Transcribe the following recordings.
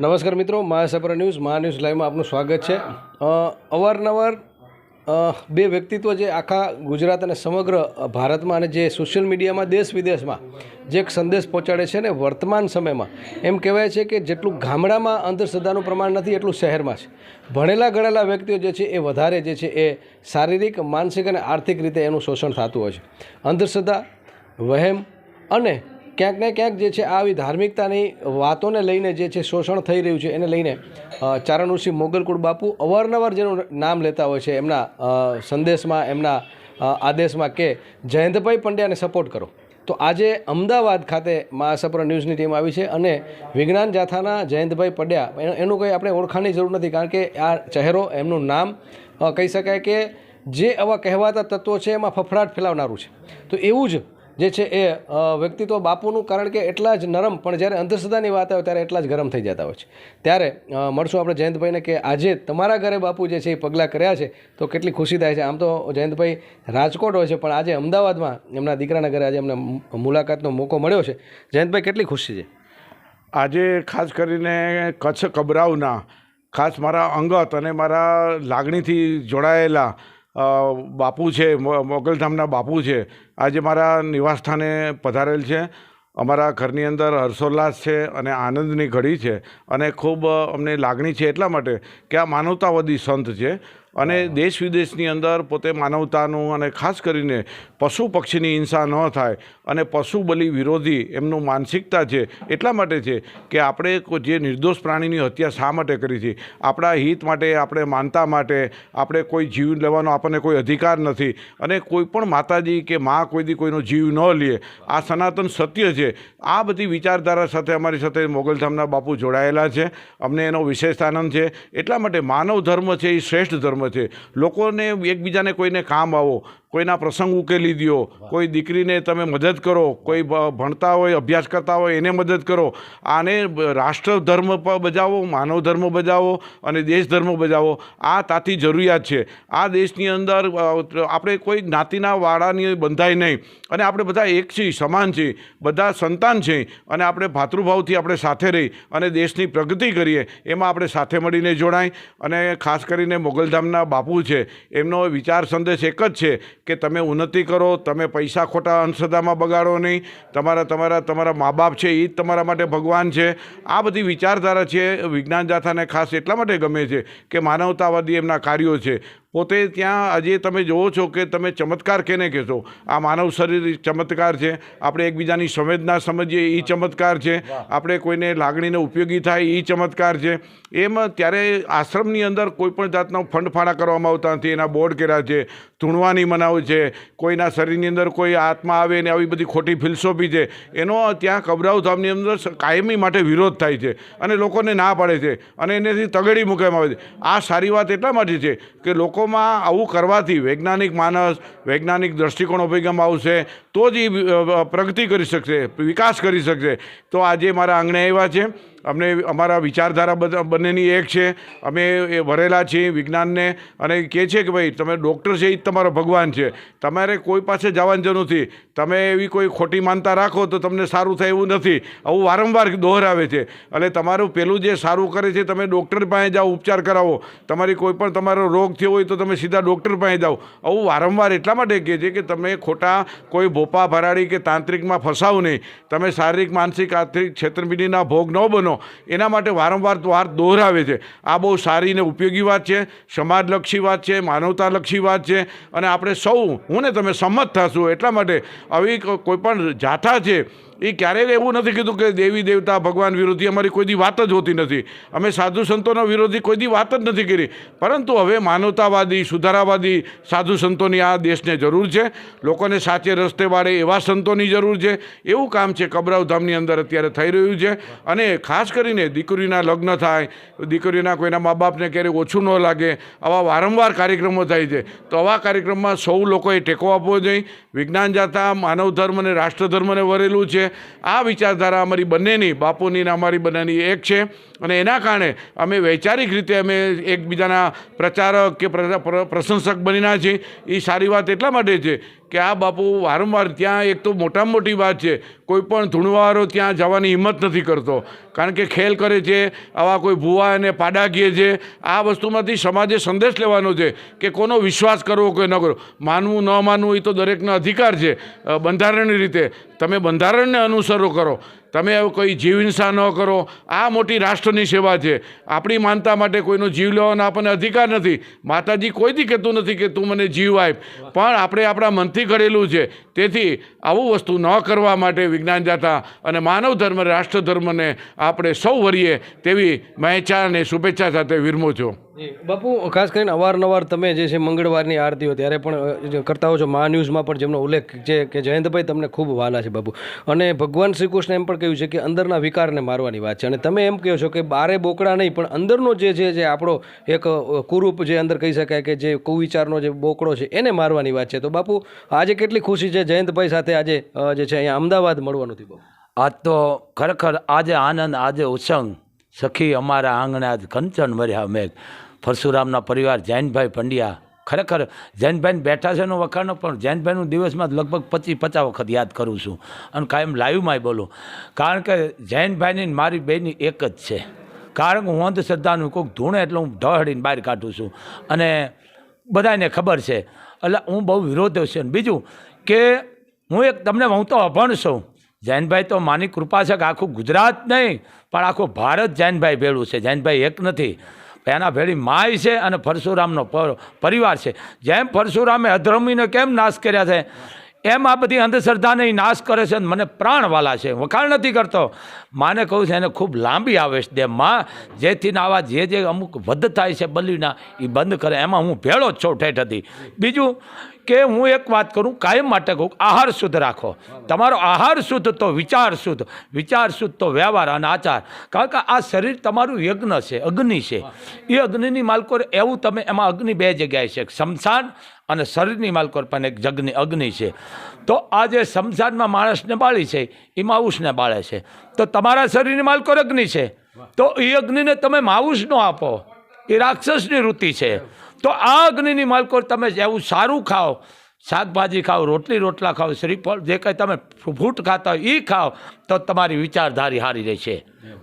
નમસ્કાર મિત્રો મહાસાપરા ન્યૂઝ, મહા ન્યૂઝ લાઈવમાં આપનું સ્વાગત છે. અવારનવાર બે વ્યક્તિત્વ જે આખા ગુજરાત અને સમગ્ર ભારતમાં અને જે સોશિયલ મીડિયામાં, દેશ વિદેશમાં જે એક સંદેશ પહોંચાડે છે ને વર્તમાન સમયમાં, એમ કહેવાય છે કે જેટલું ગામડામાં અંધશ્રદ્ધાનું પ્રમાણ નથી, એટલું શહેરમાં છે. ભણેલા ગણેલા વ્યક્તિઓ જે છે, એ વધારે જે છે, એ શારીરિક, માનસિક અને આર્થિક રીતે એનું શોષણ થતું હોય છે. અંધશ્રદ્ધા, વહેમ અને ક્યાંક ને ક્યાંક જે છે આવી ધાર્મિકતાની વાતોને લઈને જે છે શોષણ થઈ રહ્યું છે એને લઈને ચારણ ઋષિ મોગલકુળ બાપુ અવારનવાર જેનું નામ લેતા હોય છે, એમના સંદેશમાં, એમના આદેશમાં કે જયંતભાઈ પંડ્યાને સપોર્ટ કરો. તો આજે અમદાવાદ ખાતે મહાસપરા ન્યૂઝની ટીમ આવી છે અને વિજ્ઞાન જાથાના જયંતભાઈ પંડ્યા એનું કંઈ આપણે ઓળખાણની જરૂર નથી, કારણ કે આ ચહેરો, એમનું નામ કહી શકાય કે જે આવા કહેવાતા તત્વો છે એમાં ફફડાટ ફેલાવનારું છે. તો એવું જ જે છે એ વ્યક્તિત્વ બાપુનું, કારણ કે એટલા જ નરમ, પણ જ્યારે અંધશ્રદ્ધાની વાત આવે ત્યારે એટલા જ ગરમ થઈ જતા હોય છે. ત્યારે મળશું આપણે જયંતભાઈને કે આજે તમારા ઘરે બાપુ જે છે એ પગલાં કર્યા છે, તો કેટલી ખુશી થાય છે. આમ તો જયંતભાઈ રાજકોટ હોય છે, પણ આજે અમદાવાદમાં એમના દીકરાના ઘરે આજે એમને મુલાકાતનો મોકો મળ્યો છે. જયંતભાઈ, કેટલી ખુશી છે? આજે ખાસ કરીને કચ્છ કબરાવના ખાસ મારા અંગત અને મારા લાગણીથી જોડાયેલા બાપુ છે મોગલધામના બાપુ છે. આજે મારા નિવાસસ્થાને પધારેલ છે. અમારા ઘરની અંદર હર્ષોલ્લાસ છે અને આનંદની ઘડી છે અને ખૂબ અમને લાગણી છે એટલા માટે કે આ માનવતાવાદી સંત છે. અને દેશ વિદેશની અંદર પોતે માનવતાનું અને ખાસ કરીને પશુ પક્ષીની હિંસા ન થાય અને પશુ બલિ વિરોધી એમનું માનસિકતા છે, એટલા માટે છે કે આપણે જે નિર્દોષ પ્રાણીની હત્યા શા માટે કરી છે? આપણા હિત માટે, આપણે માનતા માટે, આપણે કોઈ જીવ લેવાનો આપણને કોઈ અધિકાર નથી અને કોઈ પણ માતાજી કે મા કોઈ દી કોઈનો જીવ ન લે, આ સનાતન સત્ય છે. આ બધી વિચારધારા સાથે અમારી સાથે મોગલધામના બાપુ જોડાયેલા છે. અમને એનો વિશેષ આનંદ છે. એટલા માટે માનવ ધર્મ છે એ શ્રેષ્ઠ ધર્મ છે. લોકોને એકબીજાને કોઈને કામ આવો, કોઈના પ્રસંગ ઉકેલી દો કોઈ દીકરીને તમે મદદ કરો, કોઈ ભણતા હોય, અભ્યાસ કરતા હોય, એને મદદ કરો. આને રાષ્ટ્ર ધર્મ બજાવો, માનવ ધર્મ બજાવો અને દેશ ધર્મ બજાવો. આ તાતી જરૂરિયાત છે. આ દેશની અંદર આપણે કોઈ જ્ઞાતિના વાળાની બંધાય નહીં. અને આપણે બધા એક છીએ, સમાન છીએ, બધા સંતાન છે. અને આપણે ભાતૃભાવથી આપણે સાથે રહી અને દેશની પ્રગતિ કરીએ. એમાં આપણે સાથે મળીને જોડાય અને ખાસ કરીને મોગલધામના બાપુ છે, એમનો વિચાર સંદેશ એક જ છે કે તમે ઉન્નતિ કરો, તમે પૈસા ખોટા અંશદામાં બગાડો નહીં, તમારા તમારા તમારા મા બાપ છે એ જ તમારા માટે ભગવાન છે. આ બધી વિચારધારા છે વિજ્ઞાન જાથાને ખાસ એટલા માટે ગમે છે કે માનવતાવાદી એમના કાર્યો છે. પોતે ત્યાં આજે તમે જુઓ છો કે તમે ચમત્કાર કેને કહેશો? આ માનવ શરીર ચમત્કાર છે. આપણે એકબીજાની સંવેદના સમજીએ એ ચમત્કાર છે. આપણે કોઈને લાગણીને ઉપયોગી થાય એ ચમત્કાર છે. એમ ત્યારે આશ્રમની અંદર કોઈપણ જાતના ફંડફાળા કરવામાં આવતા નથી. એના બોર્ડ કર્યા છે. ધૂણવાની મનાવ છે. કોઈના શરીરની અંદર કોઈ આત્મા આવે ને આવી બધી ખોટી ફિલસોફી છે. એનો ત્યાં કબરાવ ધામની અંદર કાયમી માટે વિરોધ થાય છે અને લોકોને ના પાડે છે અને એનેથી તગડી મૂકવામાં આવે છે. આ સારી વાત એટલા માટે છે કે લોકોમાં આવું કરવાથી વૈજ્ઞાનિક માનસ, વૈજ્ઞાનિક દ્રષ્ટિકોણ અભિગમ આવશે, તો જ એ પ્રગતિ કરી શકશે, વિકાસ કરી શકશે. તો આજે મારા આંગણે આવ્યા છે. અમને અમારા વિચારધારા બંનેની એક છે. અમે એ ભરેલા છીએ વિજ્ઞાનને અને કહે છે કે ભાઈ, તમે ડૉક્ટર છે એ જ તમારો ભગવાન છે. તમારે કોઈ પાસે જવાની જરૂર નથી. તમે એવી કોઈ ખોટી માનતા રાખો તો તમને સારું થાય એવું નથી. આવું વારંવાર દોહરાવે છે. એટલે તમારું પેલું જે સારું કરે છે, તમે ડૉક્ટર પાસે જાઓ, ઉપચાર કરાવો. તમારી કોઈ પણ તમારો રોગ થયો હોય તો તમે સીધા ડૉક્ટર પાસે જાઓ. આવું વારંવાર એટલા માટે કહે છે કે તમે ખોટા કોઈ ભોપા ભરાડી કે તાંત્રિકમાં ફસાવો નહીં. તમે શારીરિક, માનસિક, આર્થિક છેતરપિંડીના ભોગ ન બનો. એના માટે વારંવાર દ્વાર દોહરાવે છે. આ બહુ સારી ને ઉપયોગી વાત છે, સમાજલક્ષી વાત છે, માનવતાલક્ષી વાત છે અને આપણે સૌ, હું ને તમે સંમત થશું. એટલા માટે આવી કોઈપણ કોઈ પણ જાથા છે એ ક્યારેય એવું નથી કીધું કે દેવી, દેવતા, ભગવાન વિરોધી અમારી કોઈ દી વાત જ હોતી નથી. અમે સાધુ સંતોના વિરોધી કોઈ દી વાત જ નથી કરી. પરંતુ હવે માનવતાવાદી, સુધારાવાદી સાધુ સંતોની આ દેશને જરૂર છે. લોકોને સાચે રસ્તે વાળે એવા સંતોની જરૂર છે. એવું કામ છે કબરાવ ધામની અંદર અત્યારે થઈ રહ્યું છે. અને ખાસ કરીને દીકરીના લગ્ન થાય, દીકરીના કોઈના મા બાપને ક્યારેય ઓછું ન લાગે, આવા વારંવાર કાર્યક્રમો થાય છે. તો આવા કાર્યક્રમમાં સૌ લોકોએ ટેકો આપવો જોઈએ. વિજ્ઞાન જાતા માનવ ધર્મ અને રાષ્ટ્ર ધર્મને વરેલું છે. આ વિચારધારા અમારી બંનેની, બાપુની ને અમારી બંનેની એક છે. અને એના કારણે અમે વૈચારિક રીતે અમે એકબીજાના પ્રચારક કે પ્ર- પ્ર- પ્રશંસક બનીના છીએ. એ સારી વાત એટલા માટે છે કે આ બાપુ વારંવાર ત્યાં એક તો મોટામાં મોટી વાત છે. કોઈ પણ ધૂણવારો ત્યાં જવાની હિંમત નથી કરતો. કારણ કે ખેલ કરે છે, આવા કોઈ ભૂવા અને પાડા કહે છે. આ વસ્તુમાંથી સમાજે સંદેશ લેવાનો છે કે કોનો વિશ્વાસ કરવો કે ન કરવો. માનવું, ન માનવું એ તો દરેકનો અધિકાર છે. બંધારણની રીતે. તમે બંધારણને અનુસરો કરો. તમે એવું કોઈ જીવ હિંસા ન કરો. આ મોટી રાષ્ટ્રની સેવા છે. આપણી માનતા માટે કોઈનો જીવ લેવાનો આપણને અધિકાર નથી. માતાજી કોઈથી કહેતું નથી કે તું મને જીવ આપ. પણ આપણે આપણા મનથી ઘડેલું છે. તેથી આવું વસ્તુ ન કરવા માટે વિજ્ઞાન જાતા અને માનવ ધર્મ, રાષ્ટ્ર ધર્મને આપણે સૌ વરીએ તેવી મહેચા અને શુભેચ્છા સાથે વિરમો છો. બાપુ, ખાસ કરીને અવારનવાર તમે જે છે મંગળવારની આરતીઓ ત્યારે પણ કરતા હો છો મા ન્યૂઝમાં પણ જેમનો ઉલ્લેખ છે કે જયંતભાઈ તમને ખૂબ વાલા છે બાપુ. અને ભગવાન શ્રી કૃષ્ણ એમ પણ કહ્યું છે કે અંદરના વિકારને મારવાની વાત છે. અને તમે એમ કહો છો કે બારે બોકડા નહીં, પણ અંદરનો જે છે જે આપણો એક કુરૂપ જે અંદર કહી શકાય કે જે કુવિચારનો જે બોકડો છે, એને મારવાની વાત છે. તો બાપુ, આજે કેટલી ખુશી છે જયંતભાઈ સાથે આજે જે છે અહીંયા અમદાવાદ મળવાનું થયું બાપુ. આજ તો ખરેખર આજે આનંદ, આજે ઉત્સંગ. સખી અમારા આંગણે આજ કંચન મર્યા મેઘ. પરશુરામના પરિવાર જૈનભાઈ પંડ્યા ખરેખર જૈનભાઈને બેઠા છે એનો વખાણો, પણ જૈનભાઈનું દિવસમાં લગભગ પચીસ પચાસ વખત યાદ કરું છું. અને કાયમ લાઈવમાંય બોલું. કારણ કે જૈનભાઈની મારી બેની એક જ છે. કારણ કે હું અંધશ્રદ્ધાનું કોઈક ધૂણે એટલે હું ઢળીને બહાર કાઢું છું. અને બધાને ખબર છે. એટલે હું બહુ વિરોધ છે. અને બીજું કે હું એક તમને હું તો અભણ છું. જૈનભાઈ તો માની કૃપા છે કે આખું ગુજરાત નહીં, પણ આખું ભારત જૈનભાઈ ભેળું છે. જૈનભાઈ એક નથી. એના ભેળી માય છે અને પરશુરામનો પરિવાર છે. જેમ પરશુરામે અધર્મીને કેમ નાશ કર્યા છે, એમ આ બધી અંધશ્રદ્ધાને નાશ કરે છે મને પ્રાણવાલા છે. વખાણ નથી કરતો. માને કહું છે એને ખૂબ લાંબી આવેશ દે. માં જેથી આવા જે જે અમુક વધ થાય છે બલીના એ બંધ કરે. એમાં હું ભેળો જ છું ઠેઠ હતી. બીજું કે હું એક વાત કરું, કાયમ માટે કહું આહાર શુદ્ધ રાખો. તમારો આહાર શુદ્ધ તો વિચાર શુદ્ધ વિચાર શુદ્ધ તો વ્યવહાર અને આચાર. કારણ કે આ શરીર તમારું યજ્ઞ છે, અગ્નિ છે. એ અગ્નિની માલકોર એવું તમે એમાં અગ્નિ બે જગ્યાએ છે શમશાન અને શરીરની માલકોર પણ એક જગ્નિ અગ્નિ છે. તો આ જે શમશાનમાં માણસને બાળી છે, એ માઉસને બાળે છે. તો તમારા શરીરની માલકોર અગ્નિ છે. તો એ અગ્નિને તમે માઉસ ન આપો. એ રાક્ષસની વૃત્તિ છે. તો આ અગ્નિની માલકોર તમે એવું સારું ખાઓ, શાકભાજી ખાઓ, રોટલી રોટલા ખાઓ, શ્રીફળ, જે કંઈ તમે ફ્રૂટ ખાતા હોય એ ખાઓ. તો તમારી વિચારધારી હારી રહેશે.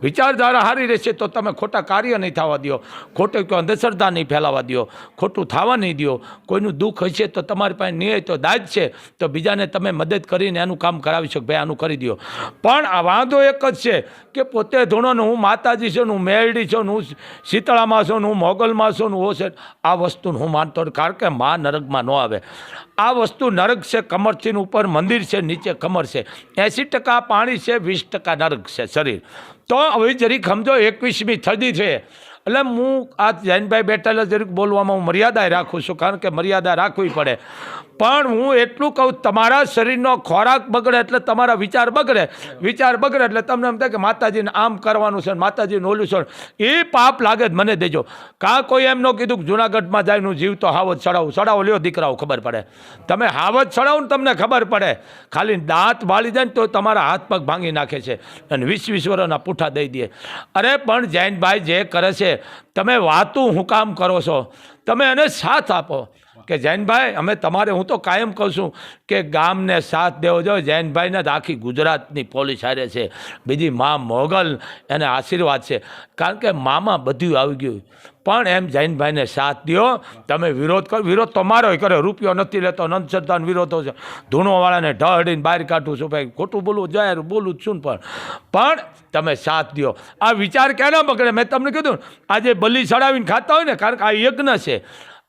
વિચારધારા હારી રહેશે તો તમે ખોટા કાર્ય નહીં થવા દો ખોટું કોઈ અંધશ્રદ્ધા નહીં ફેલાવા દો ખોટું થવા નહીં દો કોઈનું દુઃખ હશે તો તમારી પાસે નહીં હોય તો દાજ છે. તો બીજાને તમે મદદ કરીને એનું કામ કરાવી શકો. ભાઈ, આનું કરી દો પણ આ વાંધો એક જ છે કે પોતે ધૂણોનું હું માતાજી છું, હું મેરડી છું, હું શીતળામાં છું, હું મોગલમાં છું, હું છે આ વસ્તુનું હું માનતો. કારણ કે મા નરકમાં ન આવે. આ વસ્તુ નરક છે, કમરથી ઉપર મંદિર છે, નીચે કમર છે. એંસી ટકા પાણી છે વીસ ટકા નર્ક છે શરીર. તો હવે જરીક સમજો એકવીસમી થદી છે. એટલે હું આ જૈનભાઈ બેઠેલા જરીક બોલવામાં હું મર્યાદા રાખું છું, કારણ કે મર્યાદા રાખવી પડે. પણ હું એટલું કહું, તમારા શરીરનો ખોરાક બગડે એટલે તમારા વિચાર બગડે. વિચાર બગડે એટલે તમને એમ થાય કે માતાજીને આમ કરવાનું છે માતાજીને ઓલું છે. એ પાપ લાગે જ મને દેજો. કાં કોઈ એમ ન કીધું કે જુનાગઢમાં જાય હું જીવ તો હાવત ચડાવું. ચડાવો, લ્યો દીકરાઓ, ખબર પડે. તમે હાવત ચડાવો ને તમને ખબર પડે. ખાલી દાંત વાળી જાય ને તો તમારા હાથ પગ ભાંગી નાખે છે. અને વીસ પૂઠા દઈ દે. અરે પણ જૈનભાઈ જે કરે છે તમે વાતું હું કામ કરો છો. તમે એને સાથ આપો. કે જૈનભાઈ, અમે તમારે, હું તો કાયમ કહું છું કે ગામને સાથ દેવો જોઈએ. જૈનભાઈને જ આખી ગુજરાતની પોલીસ હારે છે. બીજી મા મોગલ, એને આશીર્વાદ છે. કારણ કે મામાં બધું આવી ગયું. પણ એમ જૈનભાઈને સાથ દ્યો તમે વિરોધ કરો. વિરોધ તો મારો કરે રૂપિયો નથી લેતો નંદ વિરોધો છે. ધૂણોવાળાને ઢળીને બહાર કાઢું છું. ભાઈ, ખોટું બોલવું જાહેર બોલું છું પણ. પણ તમે સાથ દ્યો આ વિચાર ક્યાં ના બગડે? મેં તમને કીધું આજે બલી ચડાવીને ખાતા હોય ને, કારણ કે આ યજ્ઞ છે.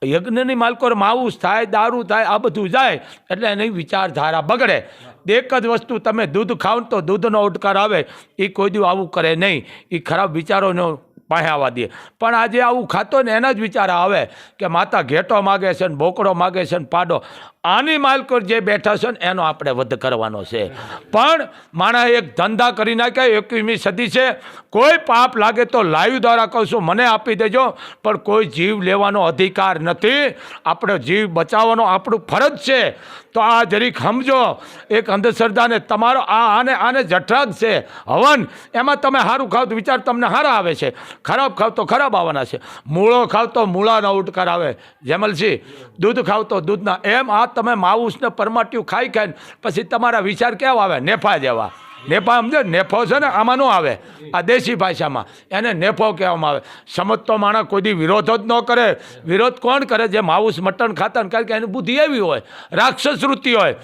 યજ્ઞની માલકોર માઉસ થાય, દારૂ થાય, આ બધું જાય, એટલે એની વિચારધારા બગડે. એક જ વસ્તુ તમે દૂધ ખાવ તો દૂધનો ઉટકાર આવે, એ કોઈ દિવસ આવું કરે નહીં. એ ખરાબ વિચારોનો પાસે આવવા દે. પણ આજે આવું ખાતો ને એના જ વિચાર આવે કે માતા ઘેટો માગે છે ને બોકડો માગે છે ને પાડો. આની માલકોર જે બેઠા છે ને, એનો આપણે વધ કરવાનો છે. પણ માણસ એક ધંધા કરી નાખ્યા, એકવીસમી સદી છે. કોઈ પાપ લાગે તો લાઈવ દ્વારા કહું છું, મને આપી દેજો, પણ કોઈ જીવ લેવાનો અધિકાર નથી. આપણો જીવ બચાવવાનો આપણું ફરજ છે. તો આ જરીક સમજો, એક અંધશ્રદ્ધાને તમારો આ આને આને જઠરાગ છે. હવન, એમાં તમે સારું ખાવ તો વિચાર તમને સારા આવે છે. ખરાબ ખાવ તો ખરાબ આવવાના છે. મૂળો ખાવ તો મૂળાનો ઉટકાર આવે. જેમલસિંહ દૂધ ખાવ તો દૂધના. એમ આ તમે માઉસને પરમાટ્યું ખાઈ ખાઈને પછી તમારા વિચાર કેવા આવે? નેફા જેવા. નેફા સમજો નેફો છે ને, આમાં ન આવે. આ દેશી ભાષામાં. એને નેફો કહેવામાં આવે. સમજતો માણસ કોઈ વિરોધ જ ન કરે. વિરોધ કોણ કરે? જે માઉસ, મટન ખાતા ને કારણ કે એની બુદ્ધિ એવી હોય. રાક્ષસ વૃત્તિ હોય.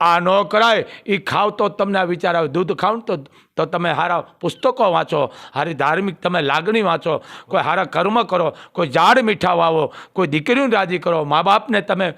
આ ન કરાય. એ ખાવ તો તમને આ વિચાર આવે. દૂધ ખાવ તો તો તમે સારા પુસ્તકો વાંચો સારી ધાર્મિક તમે લાગણી વાંચો, કોઈ સારા કર્મ કરો, કોઈ ઝાડ મીઠા વાવો, કોઈ દીકરીને રાજી કરો મા બાપને તમે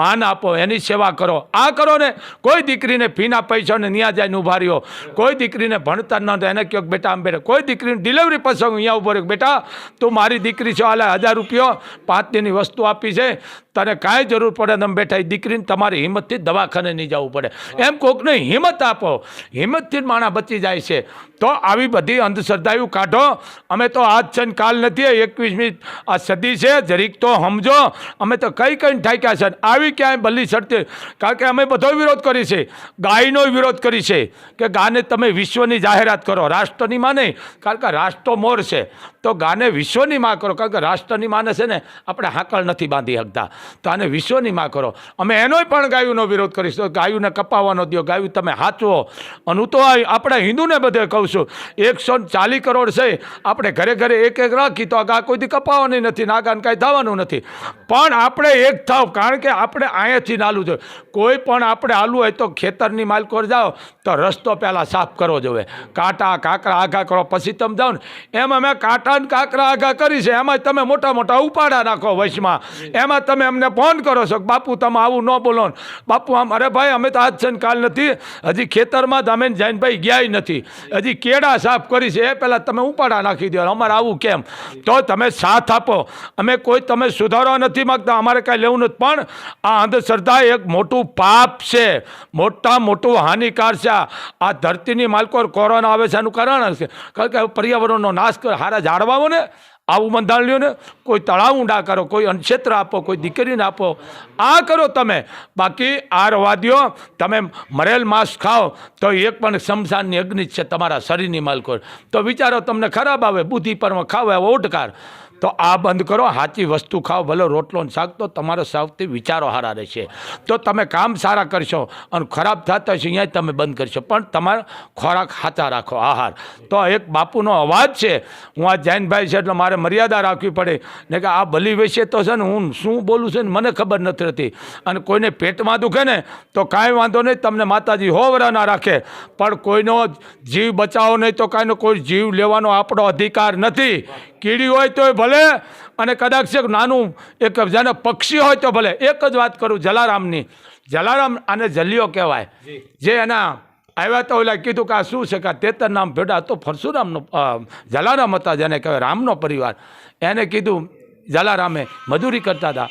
માન આપો, એની સેવા કરો. આ કરો ને કોઈ દીકરીને ફીના પૈસાને ન્યા જાય ઊભા રહ્યો. કોઈ દીકરીને ભણતર ન એને કહો બેટા આમ બેટા, કોઈ દીકરીને ડિલિવરી પસંદ અહીંયા ઊભો રહ્યો બેટા, તું મારી દીકરી છો હાલે હજાર રૂપિયો પાંચ દિનની વસ્તુ આપી છે, તને કાંઈ જરૂર પડે તમે બેઠા, એ દીકરીને તમારી હિંમતથી દવાખાને નહીં જવું પડે. એમ કોકને હિંમત આપો. હિંમતથી માણા બચી જાય છે. તો આવી બધી અંધશ્રદ્ધાઓ કાઢો. અમે તો આજ છે ને કાલ નથી એકવીસમી, આ સદી છે, જરીક તો સમજો અમે તો કઈ કઈ ઠાક્યા છે આવી ક્યાંય બલી ચડતી. કારણ કે અમે બધો વિરોધ કરી છે. ગાયનો વિરોધ કરી છે કે ગાને તમે વિશ્વની જાહેરાત કરો, રાષ્ટ્રની માં નહીં કારણ કે રાષ્ટ્ર મોર છે. તો ગાને વિશ્વની માં કરો. કારણ કે રાષ્ટ્રની માને છે ને આપણે હાકળ નથી બાંધી શકતા. તો આને વિશ્વની માં કરો. અમે એનોય પણ ગાયુંનો વિરોધ કરીશું. ગાયુંને કપાવવાનો દો ગાયું તમે હાચવો. અને હું તો આ આપણા હિન્દુને બધે કહું છું એકસો ચાલીસ કરોડ છે, આપણે ઘરે ઘરે એક એક રાખી તો આ ગા કોઈથી કપાવવાની નથી, ના ગાને કાંઈ થવાનું નથી. પણ આપણે એક થાવ, કારણ કે આપણે અહીંયાથી નાલું જોઈએ. કોઈ પણ આપણે હાલવું હોય તો ખેતરની માલકોર જાઓ, તો રસ્તો પહેલાં સાફ કરવો જોઈએ. કાંટા, કાંકરા આઘા કરો, પછી તમે જાઓ ને. એમ અમે કાંટા ને કાંકરા આઘા કરી છે એમાં તમે મોટા મોટા ઉપાડા નાખો વચમાં એમાં તમે અમને ફોન કરો છો બાપુ, તમે આવું ન બોલો બાપુ આમ, અરે ભાઈ, અમે તો આજ છે ને કાલ નથી. હજી ખેતરમાં જ અમે જૈનભાઈ ગયા નથી. હજી કેળા સાફ કરી છે, એ પહેલાં તમે ઉપાડા નાખી દો અમારે આવું કેમ? તો તમે સાથ આપો. અમે કોઈ તમે સુધારવા નથી માગતા. અમારે કાંઈ લેવું નથી. પણ આ અંધશ્રદ્ધા એક મોટું પાપ છે. મોટા મોટું હાનિકાર છે. આ ધરતીની માલકો કોરોના આવે છે એનું કારણ છે. કારણ કે પર્યાવરણનો નાશ કરે હારા ઝાડવાઓ ને. આવું બંધારણ લ્યો ને, કોઈ તળાવ ઊંડા કરો, કોઈ અનક્ષેત્ર આપો, કોઈ દીકરીને આપો. આ કરો તમે. બાકી આ રવાદીઓ તમે મરેલ માંસ ખાઓ, તો એક પણ શમશાનની અગ્નિ છે તમારા શરીરની માલકો તો વિચારો તમને ખરાબ આવે, બુદ્ધિ પર ખાવ ઓટકાર તો આ બંધ કરો સાચી વસ્તુ ખાઓ, ભલે રોટલો ને શાક, તો તમારો સૌથી વિચારો સારા રહેશે. તો તમે કામ સારા કરશો અને ખરાબ થતા હશે અહીંયા તમે બંધ કરશો. પણ તમારો ખોરાક સાચા રાખો, આહાર. તો એક બાપુનો અવાજ છે, હું આ જૈનભાઈ છે એટલે મારે મર્યાદા રાખવી પડે. ને કે આ બલી વિશે તો છે ને હું શું બોલું છું ને મને ખબર નથી રહેતી. અને કોઈને પેટમાં દુખે ને, તો કાંઈ વાંધો નહીં, તમને માતાજી હોવરા ના રાખે. પણ કોઈનો જીવ બચાવો નહીં, તો કાંઈનો કોઈ જીવ લેવાનો આપણો અધિકાર નથી. કીડી હોય તોય ભલે અને કદાચ એક નાનું એક જેને પક્ષી હોય તો ભલે. એક જ વાત કરું જલારામની. જલારામ આને જલિયો કહેવાય. જે. એના આવ્યા તો ઓલા કીધું કે આ શું છે કે તેતર નામ ભેડા તો પરશુરામનો જલારામ હતા જેને કહેવાય રામનો પરિવાર. એને કીધું જલારામે મજૂરી કરતા હતા.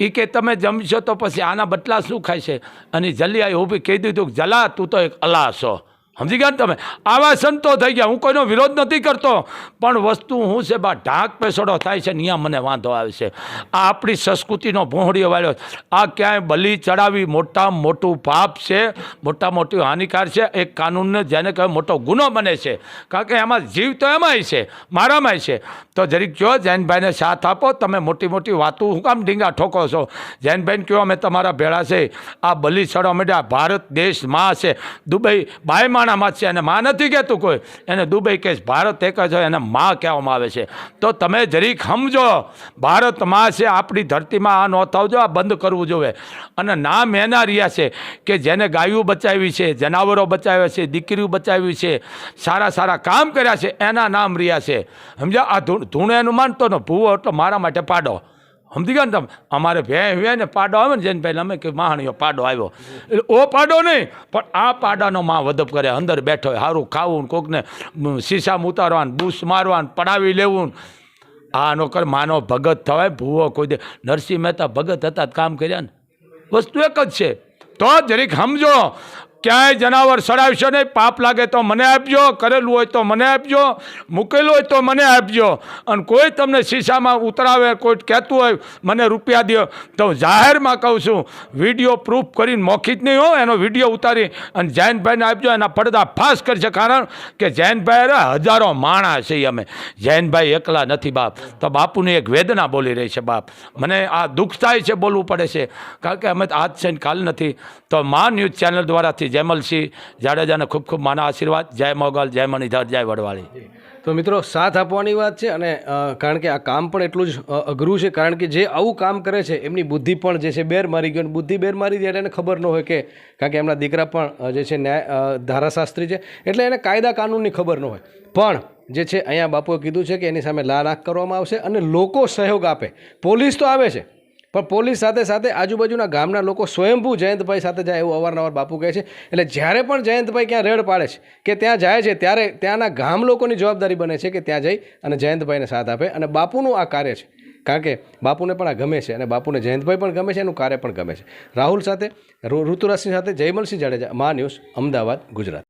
એ કે તમે જમશો તો પછી આના બટલા શું ખાય છે? અને જલિયાએ ઊભી કહી દીધું કે જલા તું તો એક અલ્લાહ છો સમજી ગયા તમે? આવા સંતો થઈ ગયા. હું કોઈનો વિરોધ નથી કરતો. પણ વસ્તુ હું છે, બા, ઢાક પેસડો થાય છે નિયમ મને વાંધો આવે છે. આ આપણી સંસ્કૃતિનો ભોંહડીઓ વાળ્યો આ ક્યાંય બલી ચડાવી મોટા મોટું પાપ છે, મોટા મોટી હાનિકાર છે. એક કાનૂનને જેને કહેવાય મોટો ગુનો બને છે. કારણ કે એમાં જીવ તો એમાંય છે, મારામાંય છે. તો જરીક કહો જૈનભાઈને સાથ આપો, તમે મોટી મોટી વાતો હું કામ ઢીંગા ઠોકો છો? જૈનભાઈને કહો અમે તમારા ભેળા છે. આ બલી ચડવા આ ભારત દેશમાં છે. દુબઈ બાય જ છે અને માં નથી કહેતું કોઈ. એને દુબઈ કહે ભારત એક જ હોય એને માં કહેવામાં આવે છે. તો તમે જરીક સમજો, ભારતમાં છે, આપણી ધરતીમાં આ ન થવું આ બંધ કરવું જોઈએ અને નામ એના રહ્યા છે કે જેને ગાયું બચાવી છે, જનાવરો બચાવ્યા છે, દીકરીઓ બચાવી છે, સારા સારા કામ કર્યા છે, એના નામ રહ્યા છે. સમજો આ ધૂ ધૂણે એનું માનતો ને, ભૂવો, એટલે મારા માટે પાડો. સમજી ગયા ને તમે? અમારે ભે ભે ને પાડો આવે ને જેને પહેલાં અમે કે માહણીઓ પાડો આવ્યો. એટલે ઓ પાડો નહીં, પણ આ પાડાનો માં વધપ કરે, અંદર બેઠો હોય સારું ખાવું કોકને શીશામ ઉતારવાનું, બૂસ મારવાનું, પડાવી લેવું. આ નોકર માનો ભગત થવાય, ભૂવો કોઈ દે. નરસિંહ મહેતા ભગત હતા, કામ કર્યા ને. વસ્તુ એક જ છે. તો જરીક સમજો ક્યાંય જનાવર સડાવશો નહીં. પાપ લાગે તો મને આપજો, કરેલું હોય તો મને આપજો, મૂકેલું હોય તો મને આપજો. અને કોઈ તમને શીશામાં ઉતરાવે, કોઈ કહેતું હોય, મને રૂપિયા દો તો જાહેરમાં કહું છું, વીડિયો પ્રૂફ કરીને મોખિત નહીં હો, એનો વીડિયો ઉતારી અને જૈનભાઈને આપજો, એના પડદા ફાસ કરશે. કારણ કે જૈનભાઈ હજારો માણા છે અમે. જૈનભાઈ એકલા નથી બાપ. તો બાપુની એક વેદના બોલી રહી છે બાપ. મને આ દુઃખ થાય છે, બોલવું પડે છે. કારણ કે અમે આજ છે કાલ નથી. તો મા ન્યૂઝ ચેનલ દ્વારાથી જયમલસિંહ જાડેજાને ખૂબ ખૂબ માના આશીર્વાદ, જય મોગલ, જય મણિધર, જય વડવાળી. તો મિત્રો, સાથ આપવાની વાત છે અને કારણ કે આ કામ પણ એટલું જ અઘરું છે, કારણ કે જે આવું કામ કરે છે, એમની બુદ્ધિ પણ જે છે બેર મારી ગયો બુદ્ધિ બેર મારી દે એને ખબર ન હોય કે, કારણ કે એમના દીકરા પણ જે છે ન્યાય ધારાશાસ્ત્રી છે, એટલે એને કાયદા કાનૂનની ખબર ન હોય. પણ, જે છે અહીંયા બાપુએ કીધું છે કે એની સામે લાલ આંખ કરવામાં આવશે અને લોકો સહયોગ આપે. પોલીસ તો આવે છે. પણ પોલીસ સાથે સાથે આજુબાજુના ગામના લોકો સ્વયંભૂ જયંતભાઈ સાથે જાય એવું અવારનવાર બાપુ કહે છે. એટલે જ્યારે પણ જયંતભાઈ ક્યાં રેડ પાડે છે કે ત્યાં જાય છે, ત્યારે ત્યાંના ગામ લોકોની જવાબદારી બને છે કે ત્યાં જઈ અને જયંતભાઈને સાથ આપે અને બાપુનું આ કાર્ય છે. કારણ કે બાપુને પણ આ ગમે છે અને બાપુને જયંતભાઈ પણ ગમે છે, એનું કાર્ય પણ ગમે છે. રાહુલ સાથે ઋતુરાજસિંહ સાથે જયમલસિંહ જાડેજા, મા ન્યૂઝ, અમદાવાદ, ગુજરાત.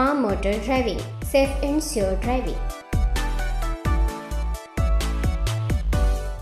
મા motor driving, safe and sure driving.